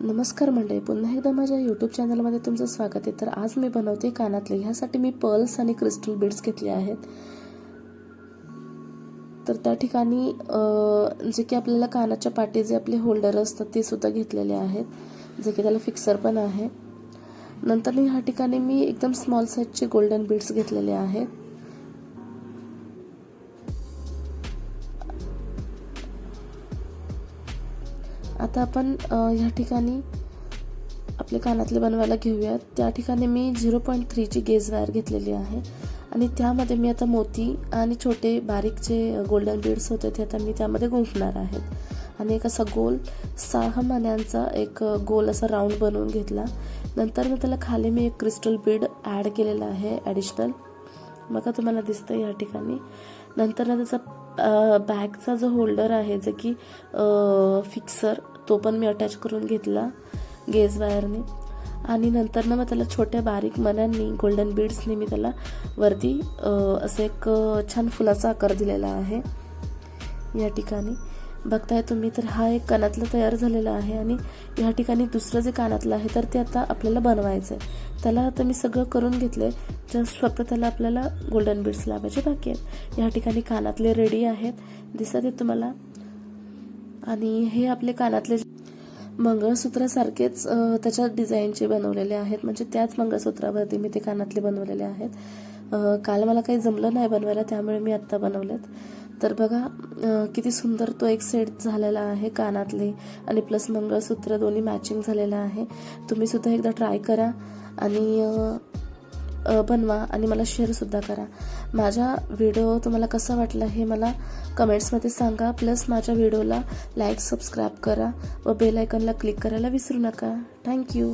नमस्कार मंडळी पुन्हा एकदा माझ्या यूट्यूब चॅनलमध्ये तुमचं स्वागत आहे. तर आज मी बनवते कानातले. ह्यासाठी मी पर्ल्स आणि क्रिस्टल बीड्स घेतले आहेत. तर त्या ठिकाणी जे की आपल्याला कानाच्या पाठी जे आपले होल्डर असतात ते सुद्धा घेतलेले आहेत. जे की त्याला फिक्सर पण आहे. नंतर ह्या ठिकाणी मी एकदम स्मॉल साईजचे गोल्डन बीड्स घेतलेले आहेत. आता आपण ह्या ठिकाणी आपले कानातले बनवायला घेऊयात. त्या ठिकाणी मी झिरो पॉईंट थ्रीची गेज वायर घेतलेली आहे. आणि त्यामध्ये मी आता मोती आणि छोटे बारीक जे गोल्डन बीड्स होते ते आता मी त्यामध्ये गुंफणार आहेत आणि एक असा गोल सहा मण्यांचा एक गोल असा राऊंड बनवून घेतला. नंतर मग त्याला खाली मी एक क्रिस्टल बीड ॲड केलेला आहे ॲडिशनल बघा तुम्हाला दिसतं या ठिकाणी. नंतर ना त्याचा बॅगचा जो होल्डर आहे जे की फिक्सर तो पण मी अटॅच करून घेतला गेज वायरने. आणि नंतर ना मग त्याला छोट्या बारीक मण्यांनी गोल्डन बीड्सनी मी त्याला वरती असं एक छान फुलाचा आकार दिलेला आहे. या ठिकाणी. बघताय तुम्ही तर हा एक कानातला तयार झालेला आहे आणि या ठिकाणी दुसरं जे कानातलं आहे तर ते आता आपल्याला बनवायचं आहे त्याला आता मी सगळं करून घेतलं आहे जस्ट फक्त त्याला आपल्याला गोल्डन बीड्स लावायचे बाकी आहेत. या ठिकाणी कानातले रेडी आहेत. दिसत आहेत तुम्हाला? आणि हे आपले कानातले मंगळसूत्रासारखेच त्याच्या डिझाईनचे बनवलेले आहेत. म्हणजे त्याच मंगळसूत्रावरती मी ते कानातले बनवलेले आहेत. काल मला काही जमलं नाही बनवायला त्यामुळे मी आत्ता बनवलेत. तर बघा किती सुंदर तो एक सेट झालेला आहे कानातले आणि प्लस मंगळसूत्र दोन्ही मॅचिंग झालेलं आहे. तुम्ही सुद्धा एकदा ट्राय करा आणि बनवा आणि मला शेअरसुद्धा करा. माझा व्हिडिओ तुम्हाला कसा वाटला हे मला कमेंट्समध्ये सांगा. प्लस माझ्या व्हिडिओला लाईक सबस्क्राईब करा व बेल आयकॉनला क्लिक करायला विसरू नका. थँक्यू